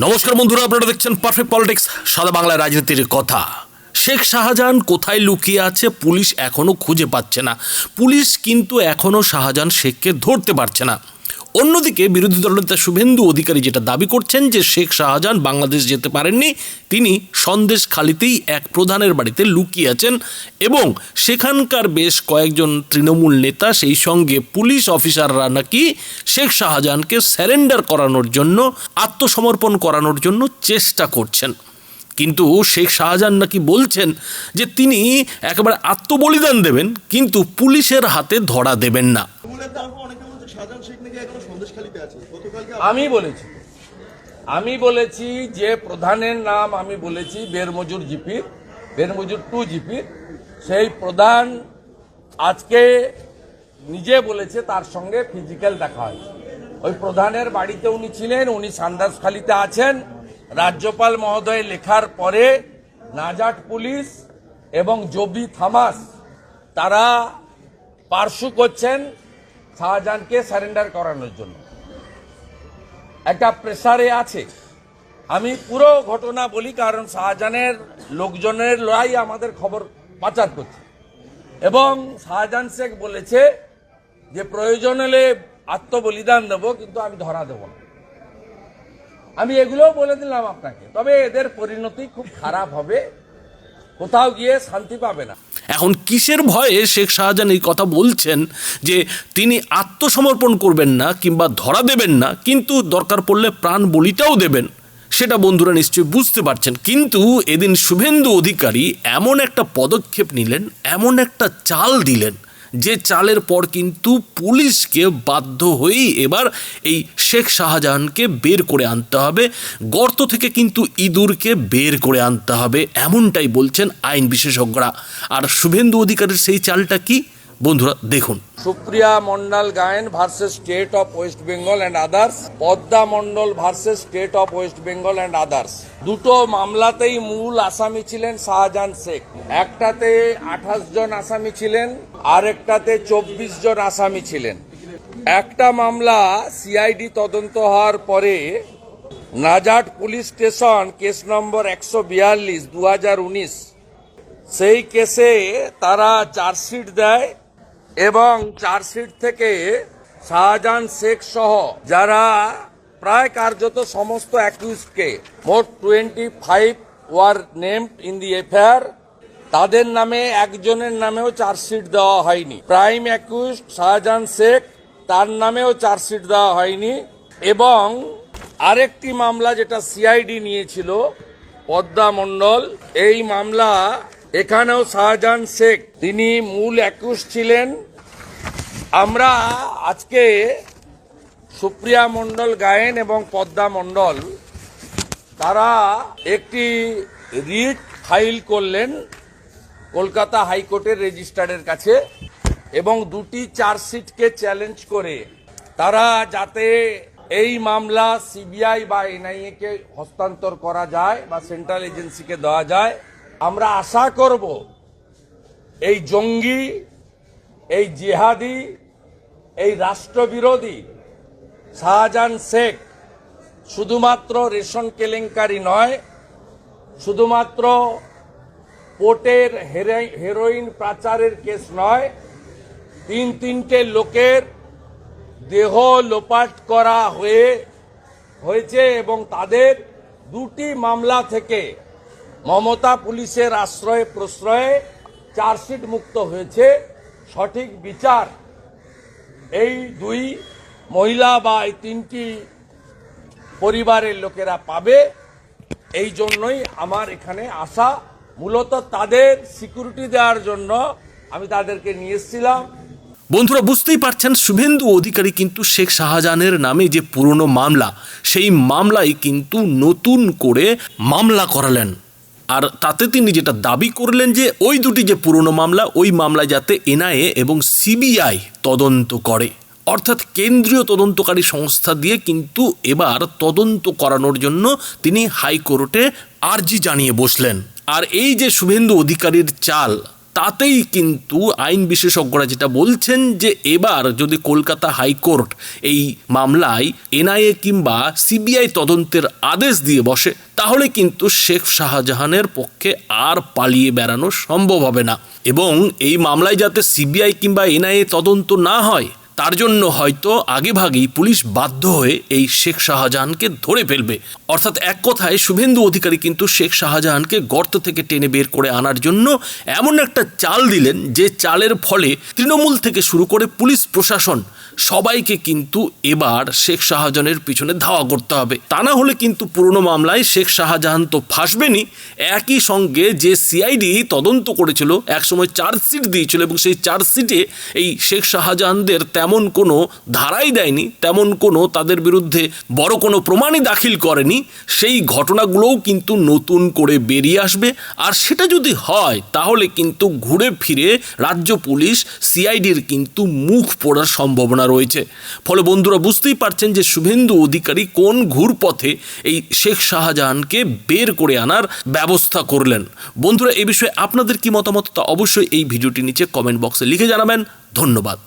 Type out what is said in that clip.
নমস্কার বন্ধুরা, আপনারা দেখছেন পারফেক্ট পলিটিক্স সাদা বাংলা রাজনীতির কথা। শেখ শাহজাহান কোথায় লুকিয়ে আছে, পুলিশ এখনও খুঁজে পাচ্ছে না। পুলিশ কিন্তু এখনও শাহজাহান শেখকে ধরতে পারছে না। অন্যদিকে বিরোধী দলনেতা শুভেন্দু অধিকারী যেটা দাবি করছেন যে শেখ শাহজাহান বাংলাদেশ যেতে পারেননি, তিনি সন্দেশ খালিতেই এক প্রধানের বাড়িতে লুকিয়ে আছেন এবং সেখানকার বেশ কয়েকজন তৃণমূল নেতা সেই সঙ্গে পুলিশ অফিসাররা নাকি শেখ শাহজাহানকে স্যারেন্ডার করানোর জন্য, আত্মসমর্পণ করানোর জন্য চেষ্টা করছেন। কিন্তু শেখ শাহজাহান নাকি বলছেন যে তিনি একেবারে আত্মবলিদান দেবেন, কিন্তু পুলিশের হাতে ধরা দেবেন না তৃণমূলের তরফে অনেকে বলছে শাহজাহান শেখ নাকি এখনও সন্দেশখালীতে আছে গতকালকে আমি বলেছি। আমি বলেছি যে প্রধানের নাম আমি বলেছি বেরমজুর জিপির বেরমজুর টু জিপির সেই প্রধান আজকে নিজে বলেছে তার সঙ্গে ফিজিক্যাল দেখা হয়েছে ওই প্রধানের বাড়িতে উনি ছিলেন, উনি সান্দাসখালিতে আছেন। রাজ্যপাল মহোদয় লেখার পরে নাজাট পুলিশ এবং জবি থামাস, তারা পার্শ্ব করছেন শাহজাহানকে সারেন্ডার করানোর জন্য। একটা প্রেসারে আছে। আমি পুরো ঘটনা বলি কারণ শাহজাহানের লোকজনের লড়াই আমাদের খবর পাচার করছে। এবং শাহজাহান শেখ বলেছে যে প্রয়োজন হলে আত্মবলিদান দেবো, কিন্তু আমি ধরা দেবো না। আমি এগুলোও বলে দিলাম আপনাকে। তবে এদের পরিণতি খুব খারাপ হবে। কোথাও গিয়ে শান্তি পাবে না। এখন কিসের ভয়ে শেখ শাহজাহান এই কথা বলছেন যে তিনি আত্মসমর্পণ করবেন না কিংবা ধরা দেবেন না, কিন্তু দরকার পড়লে প্রাণ বলিটাও দেবেন? সেটা বন্ধুরা নিশ্চয়ই বুঝতে পারছেন। কিন্তু এদিন শুভেন্দু অধিকারী এমন একটা পদক্ষেপ নিলেন, এমন একটা চাল দিলেন যে চালের পর কিন্তু পুলিশকে বাধ্য হয়েই এবার এই শেখ শাহজাহানকে বের করে আনতে হবে। গর্ত থেকে কিন্তু ইঁদুরকে বের করে আনতে হবে, এমনটাই বলছেন আইন বিশেষজ্ঞরা। আর শুভেন্দু অধিকারের সেই চালটা কি? বন্ধুরা, দেখুন। Supriya Mondal Gayen versus state of West Bengal and others Padma Mondal versus state of West Bengal and others দুটো মামলাতেই মূল আসামি ছিলেন শাহজাহান শেখ। একটাতে আঠাশ জন আসামি ছিলেন, আরেকটাতে চব্বিশ জন আসামি ছিলেন। একটা মামলা সিআইডি তদন্ত হওয়ার পরে Nazat police station case number একশো বিয়াল্লিশ দু সেই কেসে তারা চার্জশিট দেয় এবং চার্জশিট থেকে শাহজাহান শেখ সহ যারা প্রায় কার্যত সমস্ত অ্যাকিউজকে মোট twenty five were named in the FIR তাদের নামে একজনের নামেও চার্জশিট দেওয়া হয়নি। প্রাইম অ্যাকিউজ শাহজাহান শেখ, তার নামেও চার্জশিট দেওয়া হয়নি এবং আরেকটি মামলা যেটা সিআইডি নিয়েছিল, পদ্মা মণ্ডল, এই মামলা এখানেও শাহজাহান শেখ, তিনি মূল একুশ ছিলেন। আমরা আজকে সুপ্রিয়া মণ্ডল গায়েন এবং পদ্মা মণ্ডল, তারা একটি রিট ফাইল করলেন কলকাতা হাইকোর্টের রেজিস্ট্রারের কাছে এবং দুটি চার্জশিটকে চ্যালেঞ্জ করে তারা যাতে এই মামলা সিবিআই বা এনআইএ কে হস্তান্তর করা যায় বা সেন্ট্রাল এজেন্সিকে দেওয়া যায়। আমরা আশা করব এই জঙ্গি, এই জিহাদি, এই রাষ্ট্রবিরোধী শাহজাহান শেখ শুধুমাত্র রেশন কেলেঙ্কারি নয়, শুধুমাত্র পোর্টের হেরোইন পাচারের কেস নয়, তিন তিনটে লোকের দেহ লোপাট করা হয়ে, হয়েছে এবং তাদের দুটি মামলা থেকে মমতা পুলিশের আশ্রয়ে প্রশ্রয়ে চার্জশিট মুক্ত হয়েছে। সঠিক বিচার এই দুই মহিলা বা এই তিনটি পরিবারের লোকেরা পাবে। এই জন্যই আমার এখানে আসা। মূলত তাদের সিকিউরিটি দেওয়ার জন্য আমি তাদেরকে নিয়ে এসেছিলাম। বন্ধুরা, বুঝতেই পারছেন, শুভেন্দু অধিকারী কিন্তু শেখ শাহজাহানের নামে যে পুরনো মামলা, সেই মামলায় কিন্তু নতুন করে মামলা করালেন। আর তাতে তিনি যেটা দাবি করলেন যে ওই দুটি যে পুরনো মামলা, ওই মামলা যাতে এনআইএ এবং সিবিআই তদন্ত করে। অর্থাৎ কেন্দ্রীয় তদন্তকারী সংস্থা দিয়ে কিন্তু এবার তদন্ত করানোর জন্য তিনি হাইকোর্টে আর্জি জানিয়ে বসলেন। আর এই যে শুভেন্দু অধিকারীর চাল তাতেই কিন্তু আইন বিশেষজ্ঞরা যেটা বলছেন যে এবার যদি কলকাতা হাইকোর্ট এই মামলায় এনআইএ কিংবা সিবিআই তদন্তের আদেশ দিয়ে বসে, তাহলে কিন্তু শেখ শাহজাহানের পক্ষে আর পালিয়ে বেড়ানো সম্ভব হবে না। এবং এই মামলায় যাতে সিবিআই কিংবা এনআইএ তদন্ত না হয় তার জন্য হয়তো আগেভাগেই পুলিশ বাধ্য হয়ে এই শেখ শাহজাহানকে ধরে ফেলবে। অর্থাৎ এক কথায় শুভেন্দু অধিকারী কিন্তু শেখ শাহজাহানকে গর্ত থেকে টেনে বের করে আনার জন্য এমন একটা চাল দিলেন যে চালের ফলে তৃণমূল থেকে শুরু করে পুলিশ প্রশাসন সবাইকে কিন্তু এবার শেখ শাহজাহানের পিছনে ধাওয়া করতে হবে। তা না হলে কিন্তু পুরনো মামলায় শেখ শাহজাহান তো ফাঁসবেনই। একই সঙ্গে যে সিআইডি তদন্ত করেছিল, একসময় চার্জশিট দিয়েছিল এবং সেই চার্জশিটে এই শেখ শাহজাহানদের তেমন কোনো ধারাই দেয়নি, তেমন কোনো তাদের বিরুদ্ধে বড় কোনো প্রমাণই দাখিল করেনি। সেই ঘটনাগুলোও কিন্তু নতুন করে বেরিয়ে আসবে। আর সেটা যদি হয়, তাহলে কিন্তু ঘুরে ফিরে রাজ্য পুলিশ সিআইডির কিন্তু মুখ পড়ার সম্ভাবনা রয়েছে। ফলে বন্ধুরা, বুঝতেই পারছেন যে শুভেন্দু অধিকারী কোন ঘুরপথে এই শেখ শাহজাহানকে বের করে আনার ব্যবস্থা করলেন। বন্ধুরা, এ বিষয়ে আপনাদের কি মতামত? তা অবশ্যই এই ভিডিওটি নিচে কমেন্ট বক্সে লিখে জানাবেন। ধন্যবাদ।